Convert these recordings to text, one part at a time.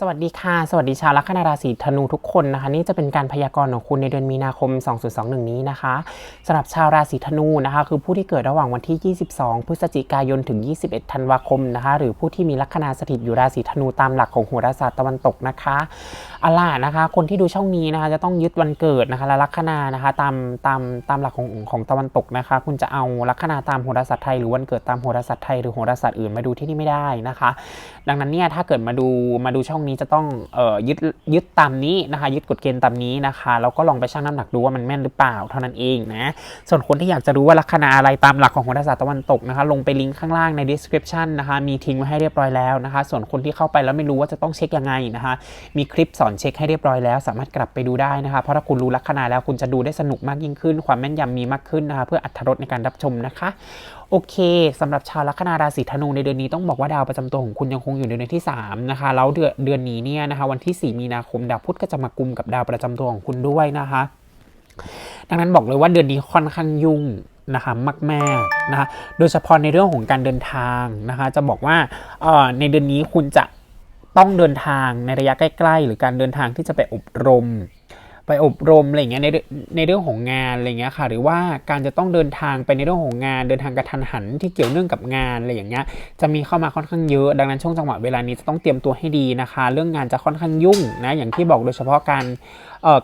สวัสดีค่ะ สวัสดีชาวลัคนาราศีธนูทุกคนนะคะ นี่จะเป็นการพยากรณ์ของคุณในเดือนมีนาคม 2021 นี้นะคะสำหรับชาวราศีธนูนะคะ คือผู้ที่เกิดระหว่างวันที่ 22 พฤศจิกายนถึง 21 ธันวาคมนะคะ หรือผู้ที่มีลัคนาสถิตอยู่ราศีธนูตามหลักของโหราศาสตร์ตะวันตกนะคะเอาล่ะนะคะ คนที่ดูช่องนี้นะคะจะต้องยึดวันเกิดนะคะและลัคนานะคะตามตามตามหลักของของตะวันตกนะคะ คุณจะเอาลัคนาตามโหราศาสตร์ไทยหรือวันเกิดตามโหราศาสตร์ไทยหรือโหราศาสตร์อื่นมาดูที่นี่ไม่ได้นะคะ ดังนั้นเนี่ยถ้าเกิดมาดูมาดูช่องนี้จะต้องเอ่อยึดยึดตามนี้นะคะยึดกฎเกณฑ์ตามนี้นะคะแล้วก็ลองไปชั่งน้ำหนักดูว่ามันแม่นหรือเปล่าเท่านั้นเองนะส่วนคนที่อยากจะรู้ว่าลัคนาอะไรตามหลักของโหราศาสตร์ตะวันตกนะคะลงไปลิงก์ข้างล่างใน description นะคะมีทิ้งไว้ให้เรียบร้อยแล้วนะคะ ส่วนคนที่เข้าไปแล้วไม่รู้ว่าจะต้องเช็คยังไงนะคะ มีคลิปสอนเช็คให้เรียบร้อยแล้ว สามารถกลับไปดูได้นะคะ เพราะถ้าคุณรู้ลัคนาแล้วคุณจะดูได้สนุกมากยิ่งขึ้น ความแม่นยำมีมากขึ้นนะคะ เพื่ออัตรสในการรับชมนะคะโอเคสำหรับชาวลัคนาราศีธนูในเดือนนี้ต้องบอกว่าดาวประจำตัวของคุณยังคงอยู่ในเดือนที่3นะคะแล้วเดือนเดือนนี้เนี่ยนะคะ วันที่ 4 มีนาคมดาวพุธก็จะมากุมกับดาวประจำตัวของคุณด้วยนะคะ ดังนั้นบอกเลยว่าเดือนนี้ค่อนข้างยุ่งนะคะมากๆนะคะโดยเฉพาะในเรื่องของการเดินทางนะคะจะบอกว่าเอ่อในเดือนนี้คุณจะต้องเดินทางในระยะใกล้ ๆ หรือการเดินทางที่จะไปอบรม ไปอบรมอะไรเงี้ยในเรื่องในเรื่องของงานอะไรเงี้ยค่ะ หรือว่าการจะต้องเดินทางไปในเรื่องของงาน เดินทางกระทันหันที่เกี่ยวเนื่องกับงานอะไรอย่างเงี้ยจะมีเข้ามาค่อนข้างเยอะ ดังนั้นช่วงจังหวะเวลานี้จะต้องเตรียมตัวให้ดีนะคะ เรื่องงานจะค่อนข้างยุ่งนะอย่างที่บอกโดยเฉพาะการ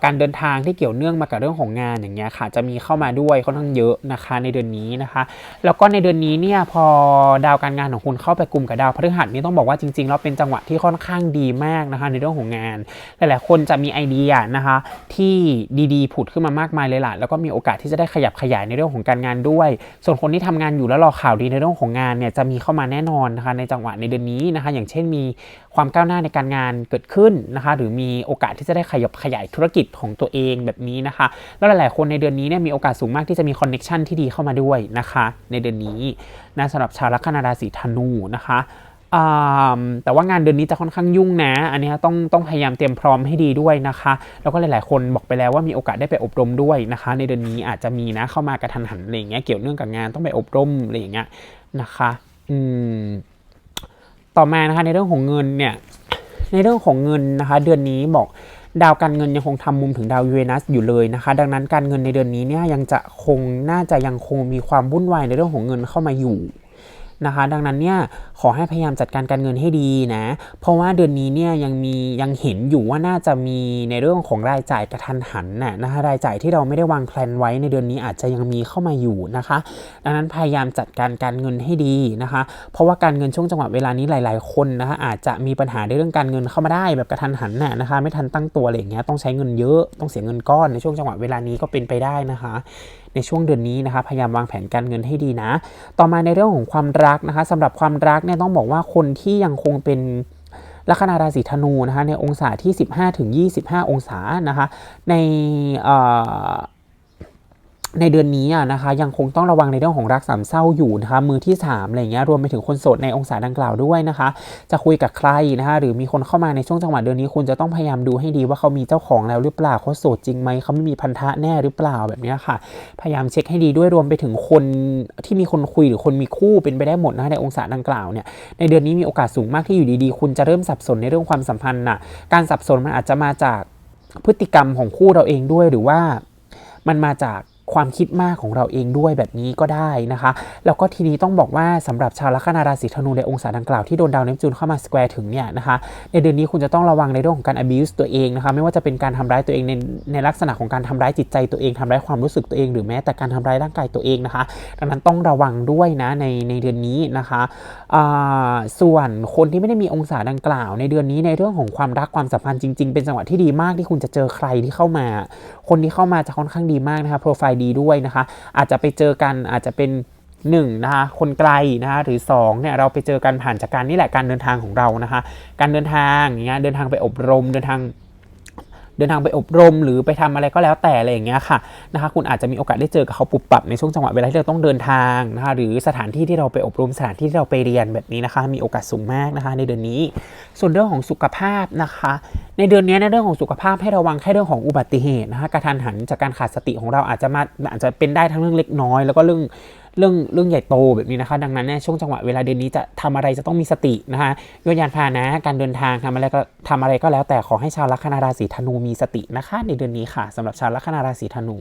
การเดินทางที่เกี่ยวเนื่องมากับเรื่องของงานอย่างเงี้ยค่ะจะมีเข้ามาด้วยค่อนข้างเยอะนะคะในเดือนนี้นะคะ แล้วก็ในเดือนนี้เนี่ยพอดาวการงานของคุณเข้าไปกลุ่มกับดาวพฤหัสนี่ต้องบอกว่าจริงๆแล้วเป็นจังหวะที่ค่อนข้างดีมากนะคะในเรื่องของงาน หลายๆคนจะมีไอเดียนะคะที่ดีๆ ผุดขึ้นมามากมายเลยล่ะแล้วก็มีโอกาสที่จะได้ขยับขยายในเรื่องของการงานด้วย ส่วนคนที่ทำงานอยู่แล้วรอข่าวดีในเรื่องของงานเนี่ยจะมีเข้ามาแน่นอนนะคะในจังหวะในเดือนนี้นะคะ อย่างเช่นมีความก้าวหน้าในการงานเกิดขึ้นนะคะ หรือมีโอกาสที่จะได้ขยับขยายธุรกิจของตัวเองแบบนี้นะคะ แล้วหลายๆ คนในเดือนนี้เนี่ยมีโอกาสสูงมากที่จะมีคอนเน็ชันที่ดีเข้ามาด้วยนะคะ ในเดือนนี้นะสำหรับชาวลัคนาราศีธนูนะคะแต่ว่างานเดือนนี้จะค่อนข้างยุ่งนะ อันนี้ต้องต้องพยายามเตรียมพร้อมให้ดีด้วยนะคะ แล้วก็หลาย ๆ คนบอกไปแล้วว่ามีโอกาสได้ไปอบรมด้วยนะคะ ในเดือนนี้อาจจะมีนะเข้ามากระทันหันอะไรอย่างเงี้ยเกี่ยวเนื่องกับงานต้องไปอบรมอะไรอย่างเงี้ยนะคะ อืม ต่อมานะคะในเรื่องของเงินเนี่ย ในเรื่องของเงินนะคะ เดือนนี้บอก ดาวการเงินยังคงทำมุมถึงดาวยูเรนัสอยู่เลยนะคะ ดังนั้นการเงินในเดือนนี้เนี่ยยังจะคงน่าจะยังคงมีความวุ่นวายในเรื่องของเงินเข้ามาอยู่ นะคะ ดังนั้นเนี่ยขอให้พยายามจัดการการเงินให้ดีนะ เพราะว่าเดือนนี้เนี่ยยังมียังเห็นอยู่ว่าน่าจะมีในเรื่องของรายจ่ายกระทันหันน่ะนะคะรายจ่ายที่เราไม่ได้วางแผนไว้ในเดือนนี้อาจจะยังมีเข้ามาอยู่นะคะ ดังนั้นพยายามจัดการการเงินให้ดีนะคะ เพราะว่าการเงินช่วงจังหวะเวลานี้หลาย ๆ คนนะคะอาจจะมีปัญหาในเรื่องการเงินเข้ามาได้แบบกระทันหันน่ะนะคะ ไม่ทันตั้งตัวอะไรอย่างเงี้ยต้องใช้เงินเยอะต้องเสียเงินก้อนในช่วงจังหวะเวลานี้ก็เป็นไปได้นะคะ ในช่วงเดือนนี้นะคะ พยายามวางแผนการเงินให้ดีนะ ต่อมาในเรื่องของความรักนะคะสำหรับความรักเนี่ยต้องบอกว่าคนที่ยังคงเป็นลัคนาราศีธนูนะคะในองศาที่ 15ถึง25 องศานะคะใน ในเดือนนี้อะนะคะยังคงต้องระวังในเรื่องของรักสามเศร้าอยู่นะคะมือที่3อะไรเงี้ยรวมไปถึงคนโสดในองศาดังกล่าวด้วยนะคะ จะคุยกับใครนะคะหรือมีคนเข้ามาในช่วงจังหวะเดือนนี้ คุณจะต้องพยายามดูให้ดีว่าเขามีเจ้าของแล้วหรือเปล่าเขาโสดจริงไหมเขาไม่มีพันธะแน่หรือเปล่าแบบนี้ค่ะ พยายามเช็คให้ดีด้วยรวมไปถึงคนที่มีคนคุยหรือคนมีคู่เป็นไปได้หมดนะคะในองศาดังกล่าวเนี่ยในเดือนนี้มีโอกาสสูงมากที่อยู่ดีๆ คุณจะเริ่มสับสนในเรื่องความสัมพันธ์น่ะการสับสนมันอาจจะมาจากพฤติกรรมของคู่เราเองด้วยหรือว่ามันมาจาก ความคิดมากของเราเองด้วยแบบนี้ก็ได้นะคะ แล้วก็ทีนี้ต้องบอกว่าสำหรับชาวลัคนาราศีธนูในองศาดังกล่าวที่โดนดาวเนปจูนเข้ามาสแควร์ถึงเนี่ยนะคะในเดือนนี้คุณจะต้องระวังในเรื่องของการ abuse ตัวเองนะคะไม่ว่าจะเป็นการทำร้ายตัวเองในในลักษณะของการทำร้ายจิตใจตัวเองทำร้ายความรู้สึกตัวเอง หรือแม้แต่การทำร้ายร่างกายตัวเองนะคะ ดังนั้นต้องระวังด้วยนะในในเดือนนี้นะคะส่วนคนที่ไม่ได้มีองศาดังกล่าว ในเดือนนี้ในเรื่องของความรักความสัมพันธ์จริง ๆ เป็นจังหวะที่ดีมากที่คุณจะเจอใครที่เข้ามา คนที่เข้ามาจะค่อนข้างดีมากนะคะโปรไฟล์ดีด้วยนะคะ อาจจะไปเจอกันอาจจะเป็นหนึ่งนะคะคนไกลนะคะหรือสองเนี่ยเราไปเจอกันผ่านจากการนี่แหละการเดินทางของเรานะคะ การเดินทางอย่างเงี้ยเดินทางไปอบรมเดินทาง ดินทางไปอบรมหรือไปทำอะไรก็แล้วแต่อะไรอย่างเงี้ยค่ะนะคะคุณอาจจะมีโอกาสได้เจอกับเขาปุบปับในช่วงจังหวะเวลาที่เราต้องเดินทางนะคะหรือสถานที่ที่เราไปอบรมสถานที่ที่เราไปเรียนแบบนี้นะคะ มีโอกาสสูงมากนะคะ ในเดือนนี้ ส่วนเรื่องของสุขภาพนะคะ ในเดือนนี้ในเรื่องของสุขภาพให้ระวังแค่เรื่องของอุบัติเหตุนะคะกระทันหันจากการขาดสติของเราอาจจะมาอาจจะเป็นได้ทั้งเรื่องเล็กน้อย แล้วก็เรื่อง เรื่องเรื่องใหญ่โตแบบนี้นะคะ ดังนั้นเนี่ยช่วงจังหวะเวลาเดือนนี้จะทำอะไรจะต้องมีสตินะคะยวดยานพานะการเดินทางทำอะไรก็ทำอะไรก็แล้วแต่ขอให้ชาวลัคนาราศีธนูมีสตินะคะ ในเดือนนี้ค่ะสำหรับชาวลัคนาราศีธนู